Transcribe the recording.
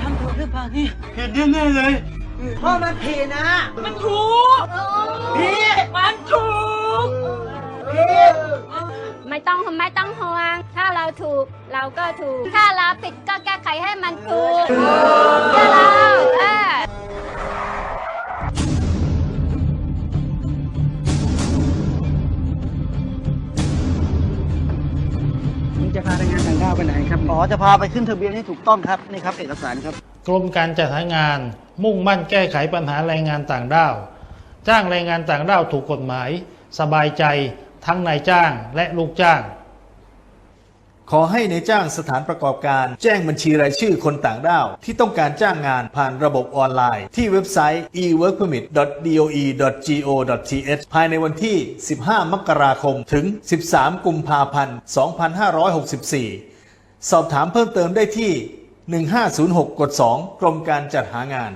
ทำถูกหรือเปล่านี่ผิดแน่ๆเลย พ่อมันผิดนะ มันถูกพี่มันถูกพี่ไม่ต้องไม่ต้องห่วง ถ้าเราถูกเราก็ถูก ถ้าเราผิดก็แก้ จะพาแรงงานต่างด้าวไปไหนครับอ๋อจะพาไปขึ้นทะเบียนให้ถูกต้องครับนี่ครับเอกสารครับ กรมการจัดหางาน มุ่งมั่นแก้ไขปัญหาแรงงานต่างด้าว จ้างแรงงานต่างด้าวถูกกฎหมาย สบายใจ ทั้งนายจ้างและลูกจ้าง ขอให้ในจ้างสถานประกอบการ แจ้งบัญชีรายชื่อคนต่างด้าว ที่ต้องการจ้างงานผ่านระบบออนไลน์ ที่เว็บไซต์ eworkpermit.doe.go.th ภายในวันที่ 15 มกราคม ถึง 13 กุมภาพันธ์ 2564 สอบถามเพิ่มเติมได้ที่ 1506 กด 2 กรมการจัดหางาน